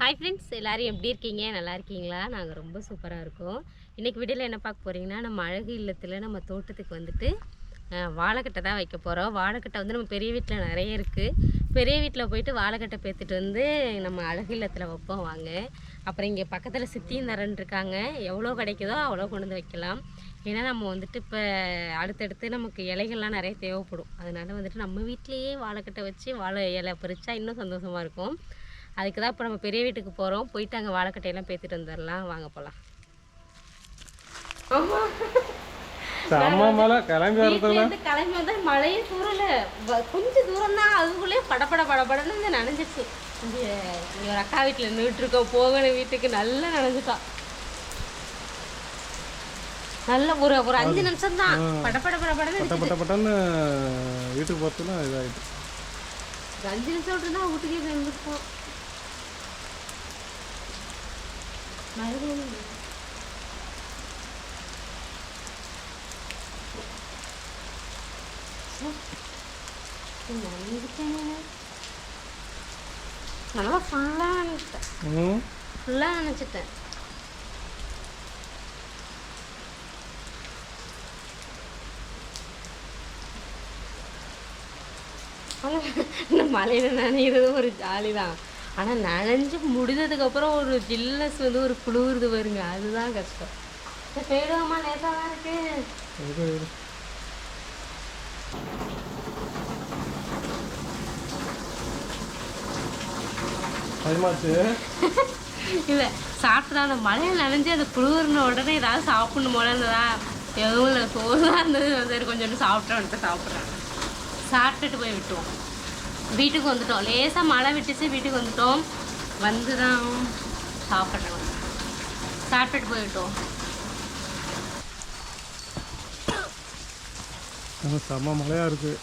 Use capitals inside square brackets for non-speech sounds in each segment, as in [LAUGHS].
Hi friends எல்லாரும் எப்படி இருக்கீங்க? நல்லா இருக்கீங்களா? நாங்கள் ரொம்ப சூப்பராக இருக்கோம். இன்றைக்கி வீடியோவில் என்ன பார்க்க போகிறீங்கன்னா நம்ம அழகு இல்லத்தில் நம்ம தோட்டத்துக்கு வந்துட்டு வாழைக்கட்டை தான் வைக்க போகிறோம் வாழைக்கட்டை வந்து நம்ம பெரிய வீட்டில் நிறைய இருக்குது பெரிய வீட்டில் போயிட்டு வாழைக்கட்டை பேத்துட்டு வந்து நம்ம அழகு இல்லத்தில் வைப்போம் வாங்க. அப்புறம் இங்கே பக்கத்தில் சித்தியந்தரன் இருக்காங்க. எவ்வளோ கிடைக்குதோ அவ்வளோ கொண்டு வந்து வைக்கலாம். ஏன்னா நம்ம வந்துட்டு இப்போ அடுத்தடுத்து நமக்கு இலைகள்லாம் நிறைய தேவைப்படும். அதனால் வந்துட்டு நம்ம வீட்டிலேயே வாழைக்கட்டை வச்சு வாழை இலை பறிச்சா இன்னும் சந்தோஷமாக இருக்கும். அதுக்கு தான் இப்போ நம்ம பெரிய வீட்டுக்கு போகிறோம் போயிட்டு அங்கே வாழைக்கட்டையெல்லாம் பேத்துட்டு வந்துடலாம் வாங்க போகலாம் கிளம்பி வந்தா மழையே தூரல கொஞ்சம் தூரம் தான் அதுக்குள்ளே படபட படபடன்னு வந்து நனைஞ்சிச்சு இங்கே ஒரு அக்கா வீட்டில் நின்றுட்டு இருக்கோம் போகணும் வீட்டுக்கு. நல்லா நனைஞ்சிட்டான் நல்ல ஒரு ஒரு அஞ்சு நிமிஷம் தான். பட்ட பட்டன்னு வீட்டுக்கு இதாகிட்டு ஒரு அஞ்சு நிமிஷம் விட்டுருந்தா வீட்டுக்கே கிளம்பிருப்போம் மறுபடியும் நனைஞ்சிட்டேன் நல்லா ஃபுல்லாக நினச்சிட்டேன். ம் ஃபுல்லாக நினச்சிட்டேன். ஆனால் இந்த மலையில் நனைகிறது ஒரு ஜாலி தான் ஆனால் நனைஞ்சு முடிஞ்சதுக்கப்புறம் ஒரு ஜில்லஸ் வந்து ஒரு குளிருது வருங்க அதுதான் கஷ்டம். சரி, போயிடுவோமா லேட்டாக தான் இருக்கு. [LAUGHS] இல்லை சாப்பிட்டு அந்த மழையில் நனைஞ்சு அந்த குளிர்ன உடனே ஏதாவது சாப்பிடணும் போல இருந்ததா? எதுவும் இல்லை சோறு தான் இருந்தது. சரி கொஞ்சோண்டு சாப்பிட்டோம் சாப்பிட்றேன். சாப்பிட்டுட்டு போய் விட்டுவோம் வீட்டுக்கு வந்துட்டோம். லேசாக மழை விட்டுச்சு வீட்டுக்கு வந்துட்டோம். வந்து தான் சாப்பிட்றேன் சாப்பிட்டுட்டு போய் விட்டோம் ஆனா செம்ம மழையாக இருக்குது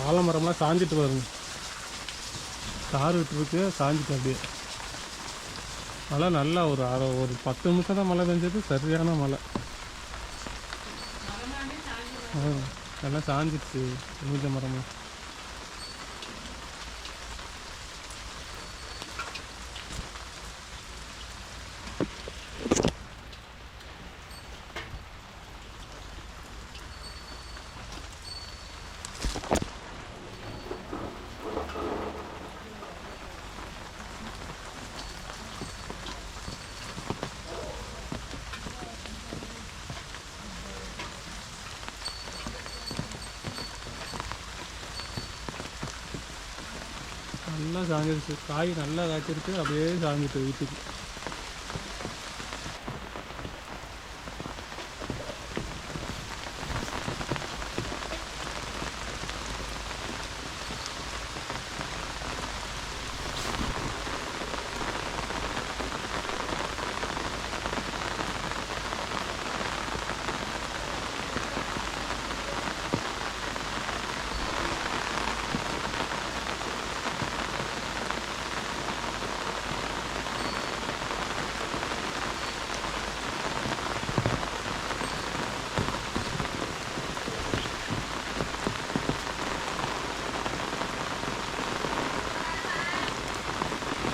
வாழை மரம்லாம் சாஞ்சிட்டு வருங்க தார் விட்டுருக்கு சாஞ்சிட்டு அப்படியே. மழை நல்லா ஒரு அரை ஒரு பத்து நிமிஷம் தான் மழை பெஞ்சது சரியான மழை. நல்லா சாஞ்சிடுச்சு. எலுமிச்ச மரம்லாம் நல்லா சாஞ்சிருச்சு. காய் நல்லா காய்ச்சிருக்கு அப்படியே சாஞ்சிட்டு வீட்டுக்கு.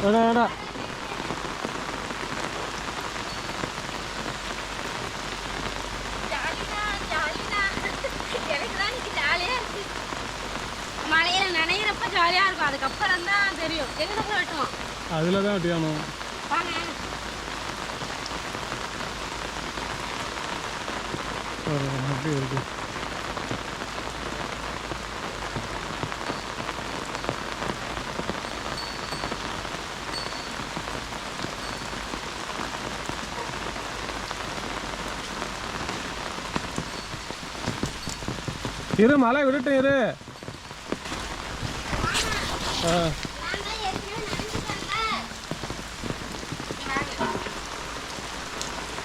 வேடா வேடா மழையில நனைகிறப்ப ஜாலியாக இருக்கும். அதுக்கப்புறம் தான் தெரியும். எங்கே போய் வெட்டுவோம் அதில் தான் வெட்டியானோம் வாங்க. அப்படி இருக்கு. இரு மழை விட்டுட்டு இரு.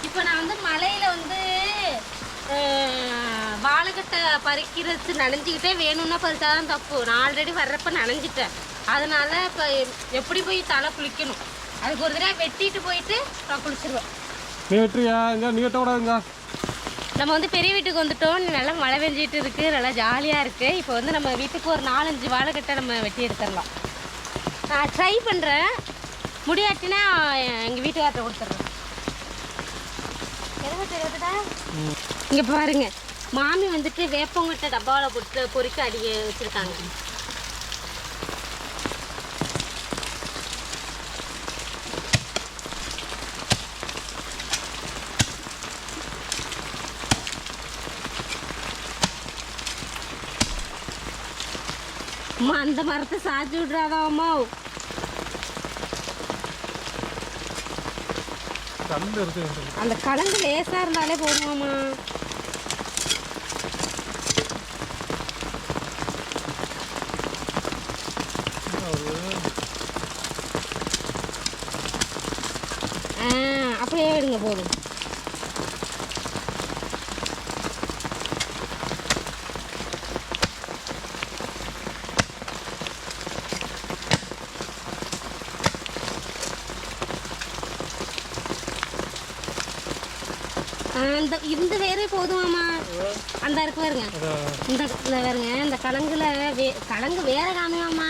இப்போ நான் வந்து மலையில வந்து வாழைக்கட்டை பறிக்கிறது நனைஞ்சிக்கிட்டே வேணும்னா பறிச்சாதான் தப்பு. நான் ஆல்ரெடி வர்றப்ப நனைஞ்சிட்டேன். அதனால இப்போ எப்படி போய் தலை குளிக்கணும்? அதுக்கு ஒரு தடவை வெட்டிட்டு போயிட்டு நான் குளிச்சிருவேன். நீ வெட்டுறியா? இங்க நீ வெட்டக்கூடாதுங்க நம்ம வந்து பெரிய வீட்டுக்கு வந்துட்டோம். நல்லா மழை பெஞ்சிட்டு இருக்கு. நல்லா ஜாலியாக இருக்கு. இப்போ வந்து நம்ம வீட்டுக்கு ஒரு நாலஞ்சு வாழைக்கட்டை நம்ம வெட்டி எடுத்துடலாம். நான் ட்ரை பண்ணுறேன் முடியாட்டினா எங்கள் வீட்டுக்கார்ட்ட கொடுத்துட்றேன். இருபத்தி இங்கே பாருங்க. மாமி வந்துட்டு வேப்பங்கட்டை டப்பாவில் போட்டு பொறிக்க அடிக்க வச்சுருக்காங்க. அம்மா அந்த மரத்தை சாய்ச்சி விட்றாதா அம்மா அந்த கலந்து லேசாக இருந்தாலே போதுமாம்மா ஆ அப்படியே விடுங்க போதும் ஆ, இந்த வேரே போதுமாம்மா. அந்த இருக்கு பாருங்க. இந்த பாருங்க இந்த கலங்குல வே கலங்கு வேற காமியாம்மா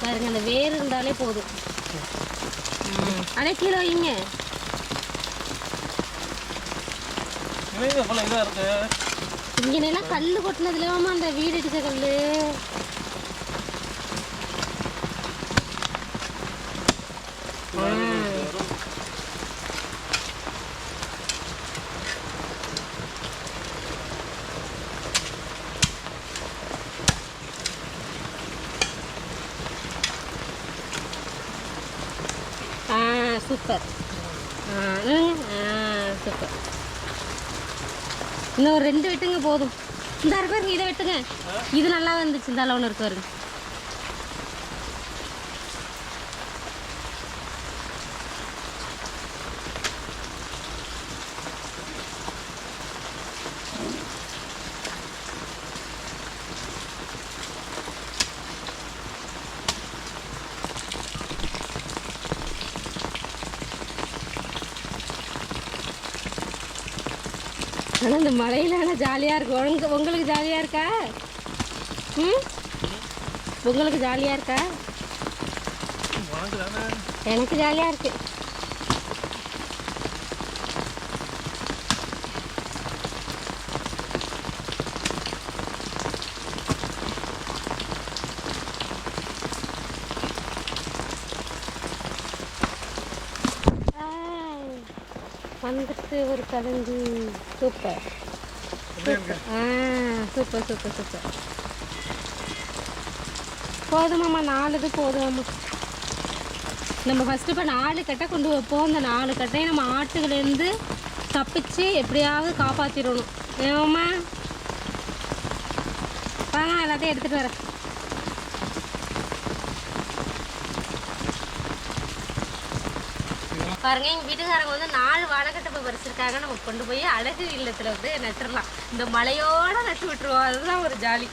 பாருங்க அந்த வேர் இருந்தாலே போதும். அடே கீழே வைங்க. இருக்கு இங்கனெல்லாம் கல் கொட்டினதுலவாமா அந்த வீடு அடிச்ச கல் ஆ சூப்பர். சூப்பர். இன்னும் ஒரு ரெண்டு வெட்டுங்க போதும். இந்த இருக்கு பாருங்க இதை வெட்டுங்க. இது நல்லா வந்துச்சு. இந்த அளவுன்னு இருக்கு பாருங்க. ஆனால் இந்த மழையில ஆனால் ஜாலியாக இருக்கு. உங்க உங்களுக்கு ஜாலியாக இருக்கா? ம்? உங்களுக்கு ஜாலியாக இருக்கா? எனக்கு ஜாலியாக இருக்கு. வந்துட்டு ஒரு கலந்து சூப்பர் சூப்பர் ஆ சூப்பர் சூப்பர் சூப்பர் போதுமாம்மா நாலு இது போதுமாம்மா நம்ம ஃபஸ்ட்டு இப்போ நாலு கட்டை கொண்டு வைப்போம். அந்த நாலு கட்டையும் நம்ம ஆட்டுலேருந்து தப்பிச்சு எப்படியாவது காப்பாற்றிடணும் ஏமாம்மா வாங்க எல்லாத்தையும் எடுத்துகிட்டு வரேன். பாருங்க எங்கள் வீட்டுக்காரங்க வந்து நாலு வாழைக்கட்டை போய் பறிச்சிருக்காங்க நம்ம கொண்டு போய் அழகு இல்லத்தில் வந்து நட்டுடலாம் இந்த மலையோட நட்டு விட்டுருவோம். அதுதான் ஒரு ஜாலி.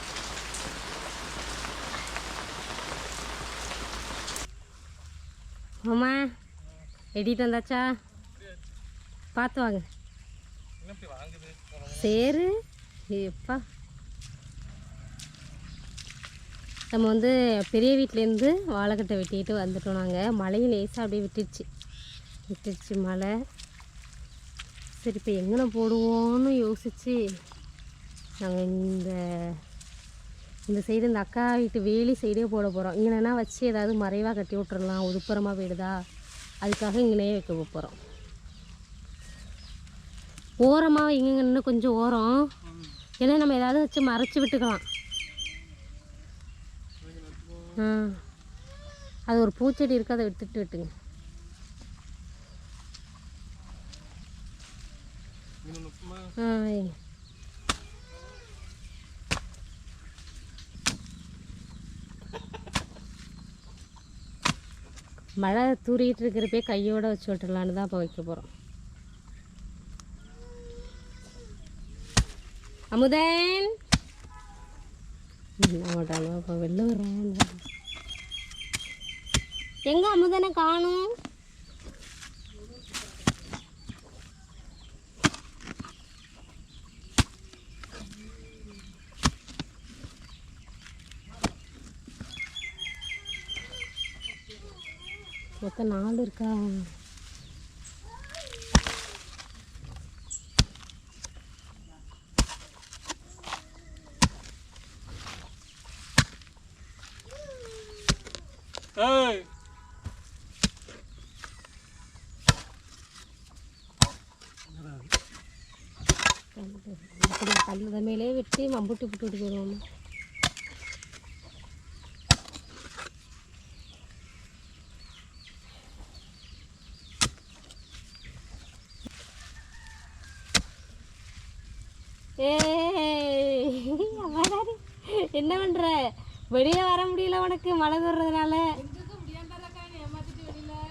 ஆமா எடிட்டு வந்தாச்சா? பார்த்து வாங்க. சேரு? எப்பா நம்ம வந்து பெரிய வீட்டிலேருந்து வாழைக்கட்டை வெட்டிட்டு வந்துட்டோம் நாங்கள் மலையில் லேசாக அப்படியே விட்டுடுச்சு விட்டுருச்சு மழை. சரி இப்போ எங்கே போடுவோன்னு யோசிச்சு நாங்கள் இந்த இந்த சைடு இந்த அக்கா வீட்டு வேலி சைடே போட போகிறோம் இங்கேனா வச்சு ஏதாவது மறைவாக கட்டி விட்டுறலாம் ஒதுப்புறமாக போயிடுதா அதுக்காக இங்கேனே வைக்க போகிறோம் ஓரமாக இங்கே இன்னும் கொஞ்சம் ஓரம். ஏன்னா நம்ம ஏதாவது வச்சு மறைச்சி விட்டுக்கலாம். ஆ. அது ஒரு பூச்செடி இருக்கு அதை விட்டுட்டு விட்டுங்க இன்னொன்று சும்மா ஆ வைங்க. மழை தூரிகிட்டு இருக்கிறப்பே கையோட வச்சு விட்டுடலான்னு தான் இப்போ வைக்க போகிறோம் அமுதன். என்ன இப்போ வெளில வர்றேன் எங்கே அமுதனை காணும்? மொத்தம் நாலு இருக்கா? ஏய். அப்படி கல்லு மேலே வெட்டி மம்புட்டி விட்டு விட்டு போயிடுவோம். வெளியே வர முடியல உனக்கு மழை வர்றதுனால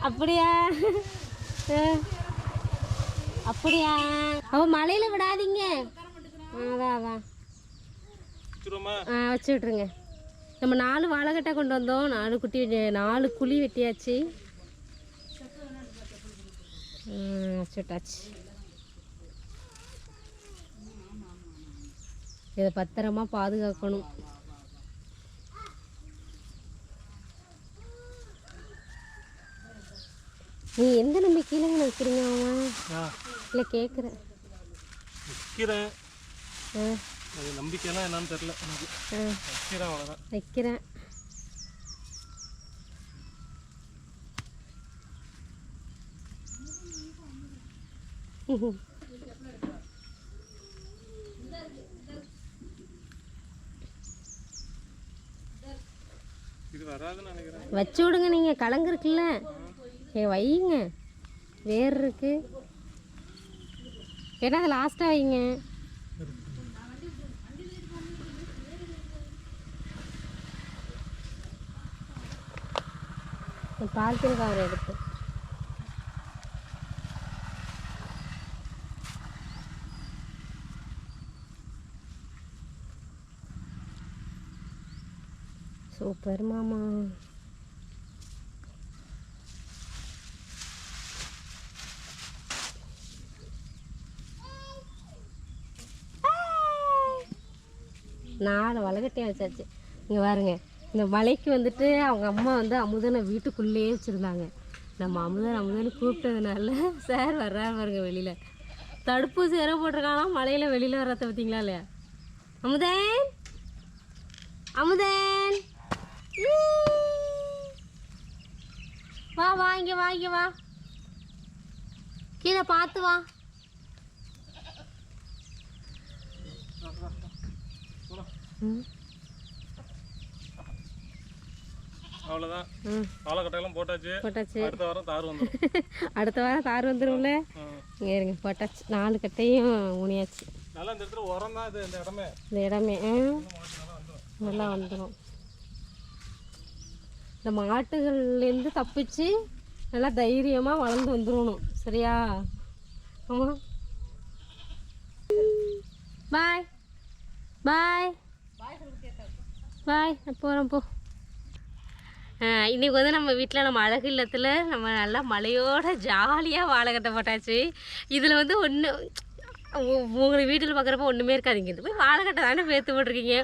அப்படியா. அப்படியா? அவ மழையில விடாதீங்க. அதான் அதான் ஆ வச்சு விட்ருங்க நம்ம நாலு வாழைக்கட்டை கொண்டு வந்தோம். நாலு குட்டி நாலு குழி வெட்டியாச்சு. வச்சு விட்டாச்சு. இதை பத்திரமா பாதுகாக்கணும். நீ எந்த நம்பிக்கையில வைக்கிறீங்க அவன்? இல்லை கேட்குறேன் வைக்கிறேன் ஆ. அது நம்பிக்கையெல்லாம் என்னன்னு தெரில எனக்கு வைக்கிறேன் அவ்வளோதான் வைக்கிறேன் வச்சு விடுங்க நீங்கள் கலங்கு இருக்குல்ல ஏ வைங்க. வேர் இருக்கு. ஏன்னா அது லாஸ்ட்டாக வைங்க. பால்கனி கவர் எடுத்து. சூப்பர் மாமா. நாலு வளகட்டையும் வச்சாச்சு இங்கே பாருங்க இந்த மலைக்கு வந்துட்டு அவங்க அம்மா வந்து அமுதனை வீட்டுக்குள்ளேயே வச்சுருந்தாங்க. நம்ம அமுதன் அமுதன் கூப்பிட்டதுனால சார் வர்றாரு பாருங்க வெளியில். தடுப்பூசி வேற போட்டிருக்காங்களா மலையில் வெளியில் வர்றத பார்த்தீங்களா இல்லையா? அமுதன்? அமுதன்? வா வா இங்கே வா இங்கே வா. கீழே பார்த்து வா. அவ்வளோதான் ம். வாழைக்கட்டையெல்லாம் போட்டாச்சு. போட்டாச்சு. அடுத்த வாரம் தார் வந்துடும் [LAUGHS] அடுத்த வாரம் தார் வந்துடும்ல இங்கே இருங்க போட்டாச்சு. நாலு கட்டையும் ஊனியாச்சு. நல்லா இந்த இடத்துல உரம் தான் இது இந்த இடமே. இந்த இடமே நல்லா வந்துடும் இந்த மாட்டுகள்லேருந்து தப்பிச்சு நல்லா தைரியமாக வளர்ந்து வந்துடணும் சரியா? ஆமாம் பாய் பாய் பாய் நான் போ இன்றைக்கி இன்னைக்கு வந்து நம்ம வீட்டில் நம்ம அழகு இல்லத்தில் நம்ம நல்லா மலையோட ஜாலியாக வாழை போட்டாச்சு. இதில் வந்து ஒன்று உங்களுக்கு வீட்டில் பார்க்குறப்ப ஒன்றுமே இருக்காது இங்கே போய் வாழை தானே பேர்த்து போட்டிருக்கீங்க.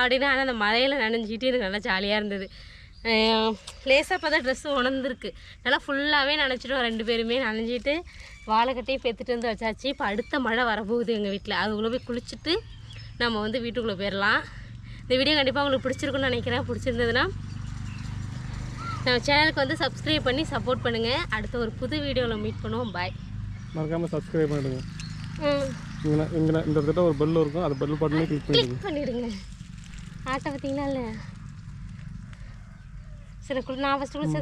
அப்படின்னு ஆனால் அந்த மலையில் நனைஞ்சிட்டு எனக்கு நல்லா ஜாலியாக இருந்தது. லேசாக பார்த்தா ட்ரெஸ்ஸு உணர்ந்துருக்கு. நல்லா ஃபுல்லாகவே நனைச்சிட்டோம் ரெண்டு பேருமே. நனைஞ்சிட்டு வாழைக்கட்டையும் பேத்துட்டு வந்து வச்சாச்சு. இப்போ அடுத்த மழை வரப்போகுது எங்கள் வீட்டில் அதுக்குள்ளே போய் குளிச்சுட்டு நம்ம வந்து வீட்டுக்குள்ளே போயிடலாம் இந்த வீடியோ கண்டிப்பாக உங்களுக்கு பிடிச்சிருக்குன்னு நினைக்கிறேன். பிடிச்சிருந்ததுன்னா நம்ம சேனலுக்கு வந்து சப்ஸ்கிரைப் பண்ணி சப்போர்ட் பண்ணுங்கள் அடுத்த ஒரு புது வீடியோவில் மீட் பண்ணுவோம். பாய் மறக்காமல் சப்ஸ்கிரைப் பண்ணிடுங்க இங்கே இங்கே இந்த இடத்துல ஒரு பெல் இருக்கும். அது பெல் பட்டனே கிளிக் பண்ணிடுங்க. கிளிக் பண்ணிவிடுங்க ஆட்டை பார்த்தீங்களா இல்லை சரி நான் ஃபஸ்ட்டு